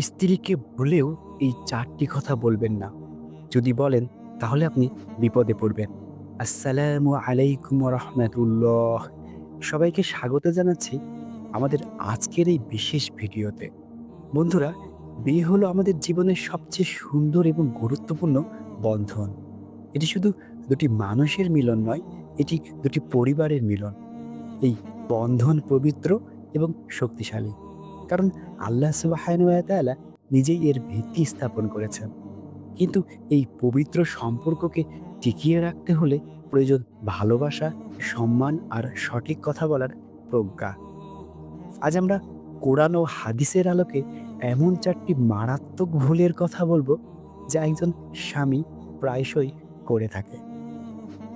স্ত্রীকে বলেও এই চারটি কথা বলবেন না। যদি বলেন, তাহলে আপনি বিপদে পড়বেন। আসসালামু আলাইকুম রহমতুল্লাহ। সবাইকে স্বাগত জানাচ্ছি আমাদের আজকের এই বিশেষ ভিডিওতে। বন্ধুরা, বিয়ে হলো আমাদের জীবনের সবচেয়ে সুন্দর এবং গুরুত্বপূর্ণ বন্ধন। এটি শুধু দুটি মানুষের মিলন নয়, এটি দুটি পরিবারের মিলন। এই বন্ধন পবিত্র এবং শক্তিশালী। কারণ আল্লাহ সুবাহানুয়াতালা নিজেই এর ভিত্তি স্থাপন করেছেন। কিন্তু এই পবিত্র সম্পর্ককে টিকিয়ে রাখতে হলে প্রয়োজন ভালোবাসা সম্মান আর সঠিক কথা বলার প্রজ্ঞা। আজ আমরা কোরআন ও হাদিসের আলোকে এমন চারটি মারাত্মক ভুলের কথা বলব যা একজন স্বামী প্রায়শই করে থাকে।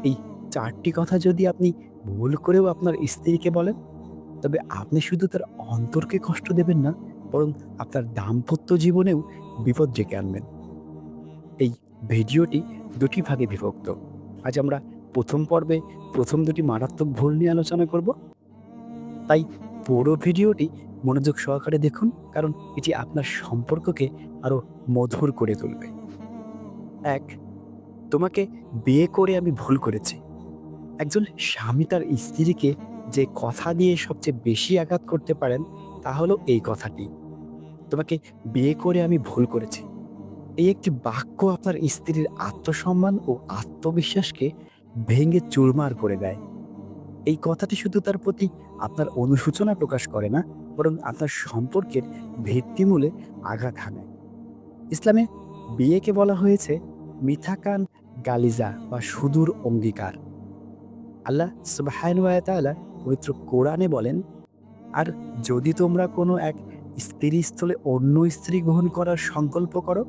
এই চারটি কথা যদি আপনি ভুল করেও আপনার স্ত্রীকে বলেন তবে আপনি শুধু তার অন্তরকে কষ্ট দেবেন না, বরং আপনার দাম্পত্য জীবনেও বিপদ ডেকে আনবেন। এই ভিডিওটি দুটি ভাগে বিভক্ত। আজ আমরা প্রথম পর্বে প্রথম দুটি মারাত্মক ভুল নিয়ে আলোচনা করব। তাই পুরো ভিডিওটি মনোযোগ সহকারে দেখুন, কারণ এটি আপনার সম্পর্ককে আরও মধুর করে তুলবে। এক, তোমাকে বিয়ে করে আমি ভুল করেছি। একজন স্বামী তার স্ত্রীকে যে কথা দিয়ে সবচেয়ে বেশি আঘাত করতে পারেন, তা হলো এই কথাটি। তোমাকে বিয়ে করে আমি ভুল করেছি। এই একটি বাক্য আপনার স্ত্রীর আত্মসম্মান ও আত্মবিশ্বাসকে ভেঙে চুরমার করে দেয়। এই কথাটি শুধু তার প্রতি আপনার অনুশোচনা প্রকাশ করে না, বরং আপনার সম্পর্কের ভিত্তিমূলে আঘাত হানে। ইসলামে বিয়েকে বলা হয়েছে মিথাকান গালিজা বা সুদূর অঙ্গীকার। আল্লাহ সুবাহানুয়াতালা পবিত্র কোরআনে বলেন, আর যদি তোমরা কোনো এক স্ত্রী স্থলে অন্য স্ত্রী গ্রহণ করার সংকল্প করো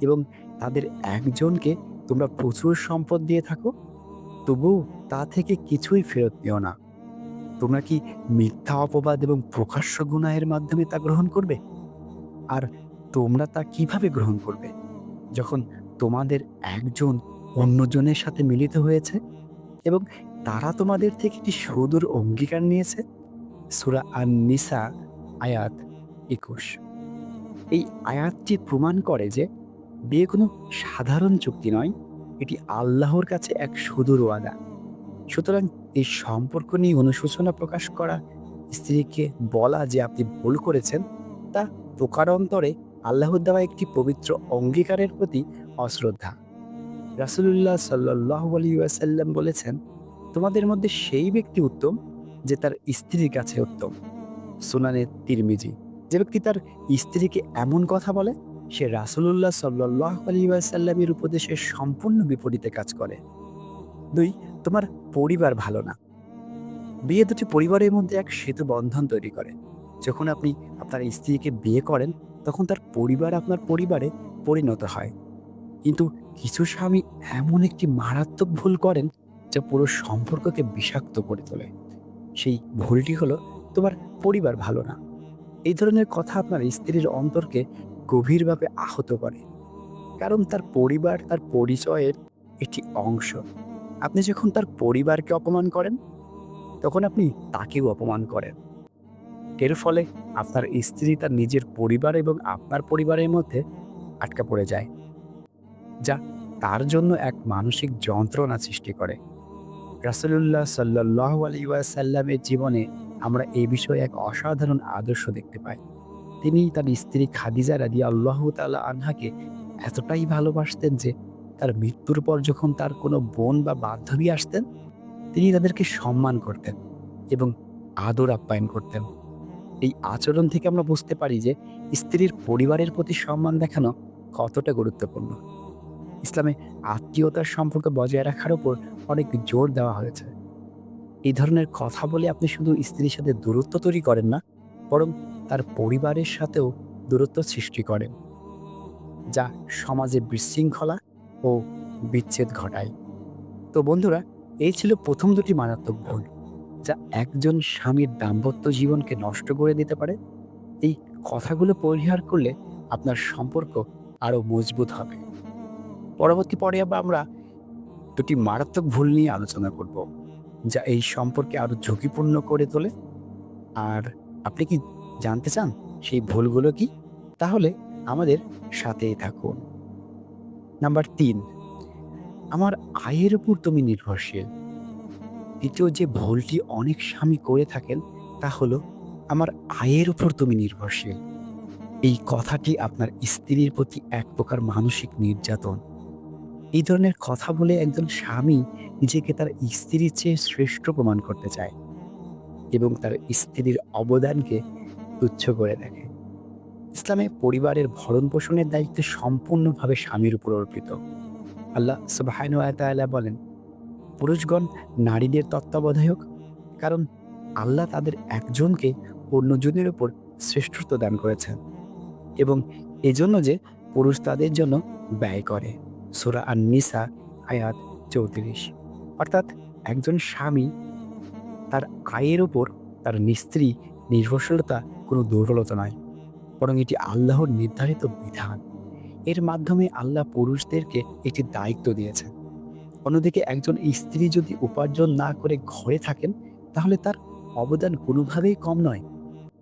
এবং তাদের একজনকে তোমরা প্রচুর সম্পদ দিয়ে থাকো তবু তা থেকে কিছুই ফেরত নিও না। তোমরা কি মিথ্যা অপবাদ এবং প্রকাশ্য গুনাহের মাধ্যমে তা গ্রহণ করবে? আর তোমরা তা কীভাবে গ্রহণ করবে? যখন তোমাদের একজন অন্যজনের সাথে মিলিত হয়েছে এবং তারা তোমাদের থেকে একটি সুদূর অঙ্গীকার নিয়েছে? সুরা আন নিসা আয়াত একুশ। এই আয়াতটি প্রমাণ করে যে বিয়ে কোনো সাধারণ চুক্তি নয়, এটি আল্লাহর কাছে এক সুদূর ওয়াদা। সুতরাং এই সম্পর্ক নিয়ে অনুশোচনা প্রকাশ করা স্ত্রীকে বলা যে আপনি ভুল করেছেন, তা প্রকারান্তরে আল্লাহর দেওয়া একটি পবিত্র অঙ্গীকারের প্রতি অশ্রদ্ধা। রাসুলুল্লাহ সাল্লাহ আলী ওয়াসাল্লাম বলেছেন তোমাদের মধ্যে সেই ব্যক্তি উত্তম যে তার স্ত্রীর কাছে উত্তম। সুনানে তিরমিজি, যে ব্যক্তি তার স্ত্রীকে এমন কথা বলে, সে রাসুলুল্লাহ সাল্লাহ আলী ওয়াসাল্লামের উপদেশের সম্পূর্ণ বিপরীতে কাজ করে। দুই, তোমার পরিবার ভালো না। বিয়ে দুটি পরিবারের মধ্যে এক সেতু বন্ধন তৈরি করে। যখন আপনি আপনার স্ত্রীকে বিয়ে করেন, তখন তার পরিবার আপনার পরিবারে পরিণত হয়। কিন্তু কিছু স্বামী এমন একটি মারাত্মক ভুল করেন যা পুরো সম্পর্ককে বিষাক্ত করে তোলে। সেই ভুলটি হলো তোমার পরিবার ভালো না। এই ধরনের কথা আপনার স্ত্রীর অন্তরকে গভীরভাবে আহত করে। কারণ তার পরিবার, তার পরিচয়ের একটি অংশ। আপনি যখন তার পরিবারকে অপমান করেন, তখন আপনি তাকেও অপমান করেন। এর ফলে আপনার স্ত্রী তার নিজের পরিবার এবং আপনার পরিবারের মধ্যে আটকা পড়ে যায়, যা তার জন্য এক মানসিক যন্ত্রণা সৃষ্টি করে। রাসুলুল্লাহ সাল্লাহ আলী ওয়াসাল্লামের জীবনে আমরা এই বিষয়ে এক অসাধারণ আদর্শ দেখতে পাই। তিনি তার স্ত্রী খাদিজা রাদি আল্লাহ তাল্লাহ আনহাকে এতটাই ভালোবাসতেন যে তার মৃত্যুর পর যখন তার কোনো বোন বা বান্ধবী আসতেন, তিনি তাদেরকে সম্মান করতেন এবং আদর আপ্যায়ন করতেন। এই আচরণ থেকে আমরা বুঝতে পারি যে স্ত্রীর পরিবারের প্রতি সম্মান দেখানো কতটা গুরুত্বপূর্ণ। ইসলামে আত্মীয়তার সম্পর্ক বজায় রাখার উপর অনেক জোর দেওয়া হয়েছে। এই ধরনের কথা বলে আপনি শুধু স্ত্রীর সাথে দূরত্ব তৈরি করেন না, বরং তার পরিবারের সাথেও দূরত্ব সৃষ্টি করেন, যা সমাজে বিশৃঙ্খলা ও বিচ্ছেদ ঘটায়। তো বন্ধুরা, এই ছিল প্রথম দুটি মারাত্মক ভুল, যা একজন স্বামীর দাম্পত্য জীবনকে নষ্ট করে দিতে পারে। এই কথাগুলো পরিহার করলে আপনার সম্পর্ক আরও মজবুত হবে। পরবর্তী পরে আবার আমরা দুটি মারাত্মক ভুল নিয়ে আলোচনা করব, যা এই সম্পর্কে আরও ঝুঁকিপূর্ণ করে তোলে। আর আপনি কি জানতে চান সেই ভুলগুলো কি? তাহলে আমাদের সাথেই থাকুন। নাম্বার তিন, আমার আয়ের উপর তুমি নির্ভরশীল। দ্বিতীয়, যে ভুলটি অনেক স্বামী করে থাকেন, তা হলো আমার আয়ের উপর তুমি নির্ভরশীল। এই কথাটি আপনার স্ত্রীর প্রতি এক প্রকার মানসিক নির্যাতন। এই ধরনের কথা বলে একজন স্বামী নিজেকে তার স্ত্রীর চেয়ে শ্রেষ্ঠ প্রমাণ করতে চায় এবং তার স্ত্রীর অবদানকে তুচ্ছ করে দেখে। ইসলামে পরিবারের ভরণ পোষণের দায়িত্ব সম্পূর্ণভাবে স্বামীর উপর অর্পিত। আল্লাহ সুবাহানু তাআলা বলেন, পুরুষগণ নারীদের তত্ত্বাবধায়ক, কারণ আল্লাহ তাদের একজনকে অন্যজনের উপর শ্রেষ্ঠত্ব দান করেছেন এবং এজন্য যে পুরুষ তাদের জন্য ব্যয় করে। সুরা আন নিসা আয়াত চৌত্রিশ। অর্থাৎ একজন স্বামী তার আয়ের ওপর তার স্ত্রী নির্ভরশীলতা কোনো দুর্বলতা নয়, বরং এটি আল্লাহর নির্ধারিত বিধান। এর মাধ্যমে আল্লাহ পুরুষদেরকে একটি দায়িত্ব দিয়েছেন। অন্যদিকে একজন স্ত্রী যদি উপার্জন না করে ঘরে থাকেন, তাহলে তার অবদান কোনোভাবেই কম নয়।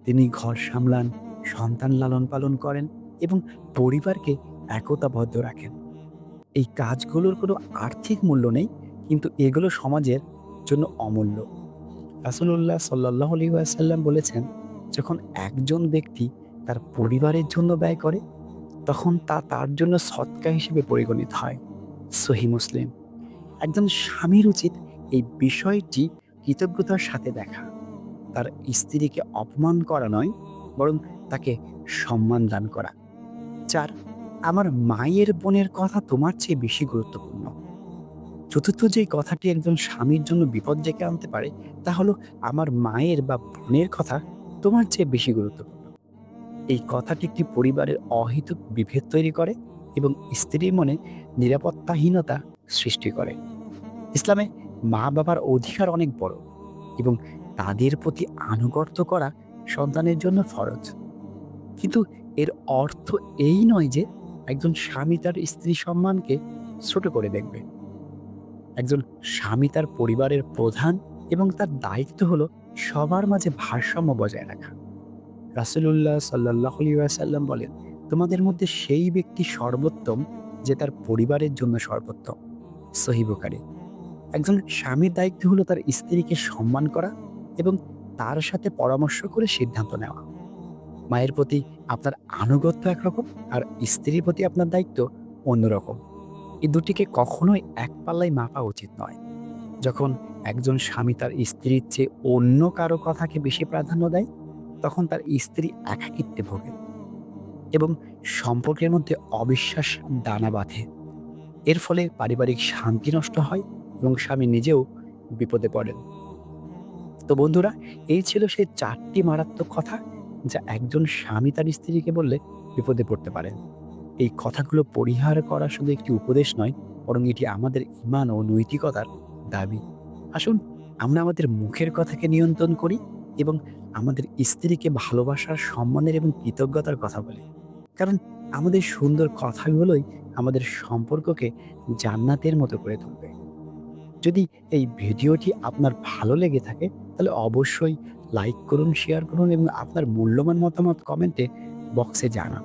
তিনি ঘর সামলান, সন্তান লালন পালন করেন এবং পরিবারকে একতাবদ্ধ রাখেন। এই কাজগুলোর কোনো আর্থিক মূল্য নেই, কিন্তু এগুলো সমাজের জন্য অমূল্য। রাসুল্লাহ সাল্লাহ আলী আসাল্লাম বলেছেন, যখন একজন ব্যক্তি তার পরিবারের জন্য ব্যয় করে, তখন তা তার জন্য সৎকা হিসেবে পরিগণিত হয়। সহি মুসলিম। একজন স্বামীর উচিত এই বিষয়টি কৃতজ্ঞতার সাথে দেখা। তার স্ত্রীকে অপমান করা নয়, বরং তাকে সম্মান দান করা। চার আমার মায়ের বোনের কথা তোমার চেয়ে বেশি গুরুত্বপূর্ণ। চতুর্থ যে কথাটি একজন স্বামীর জন্য বিপদ ডেকে আনতে পারে, তা হলো আমার মায়ের বা বোনের কথা তোমার চেয়ে বেশি গুরুত্বপূর্ণ। এই কথাটি একটি পরিবারের অহিতুক বিভেদ তৈরি করে এবং স্ত্রীর মনে নিরাপত্তাহীনতা সৃষ্টি করে। ইসলামে মা বাবার অধিকার অনেক বড় এবং তাদের প্রতি আনুগত্য করা সন্তানের জন্য ফরজ। কিন্তু এর অর্থ এই নয় যে একজন স্বামী তার স্ত্রী সম্মানকে ছোট করে দেখবে। একজন স্বামী তার পরিবারের প্রধান এবং তার দায়িত্ব হলো সবার মাঝে ভারসাম্য বজায় রাখা। রাসুলুল্লাহ সাল্লাহ সাল্লাম বলেন, তোমাদের মধ্যে সেই ব্যক্তি সর্বোত্তম যে তার পরিবারের জন্য সর্বোত্তম। সহিবকারী একজন স্বামীর দায়িত্ব হলো তার স্ত্রীকে সম্মান করা এবং তার সাথে পরামর্শ করে সিদ্ধান্ত নেওয়া। মায়ের প্রতি আপনার আনুগত্য একরকম আর স্ত্রীর প্রতি আপনার দায়িত্ব অন্যরকম। এই দুটিকে কখনোই এক পাল্লায় মাপা উচিত নয়। যখন একজন স্বামী তার স্ত্রীর চেয়ে অন্য কারও কথাকে বেশি প্রাধান্য দেয়, তখন তার স্ত্রী একাকিত্বে ভোগে এবং সম্পর্কের মধ্যে অবিশ্বাস দানা বাঁধে। এর ফলে পারিবারিক শান্তি নষ্ট হয় এবং স্বামী নিজেও বিপদে পড়েন। তো বন্ধুরা, এই ছিল সেই চারটি মারাত্মক কথা। যা একজন স্বামী তার স্ত্রীকে বললে বিপদে পড়তে পারেন এই কথাগুলো পরিহার করা শুধু একটি উপদেশ নয়, বরং এটি আমাদের ইমান ও নৈতিকতার দাবি। আসুন, আমরা আমাদের মুখের কথাকে নিয়ন্ত্রণ করি এবং আমাদের স্ত্রীকে ভালোবাসার, সম্মানের এবং কৃতজ্ঞতার কথা বলি। কারণ আমাদের সুন্দর কথাগুলোই আমাদের সম্পর্ককে জান্নাতের মতো করে তুলবে। যদি এই ভিডিওটি আপনার ভালো লেগে থাকে, তাহলে অবশ্যই লাইক করুন শেয়ার করুন এবং আপনার মূল্যবান মতামত কমেন্টে বক্সে জানান।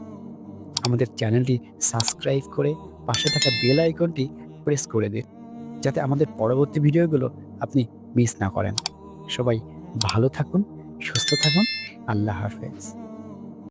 আমাদের চ্যানেলটি সাবস্ক্রাইব করে পাশে থাকা বেল আইকনটি প্রেস করে দিন, যাতে আমাদের পরবর্তী ভিডিওগুলো আপনি মিস না করেন। সবাই ভালো থাকুন, সুস্থ থাকুন, আল্লাহ হাফেজ।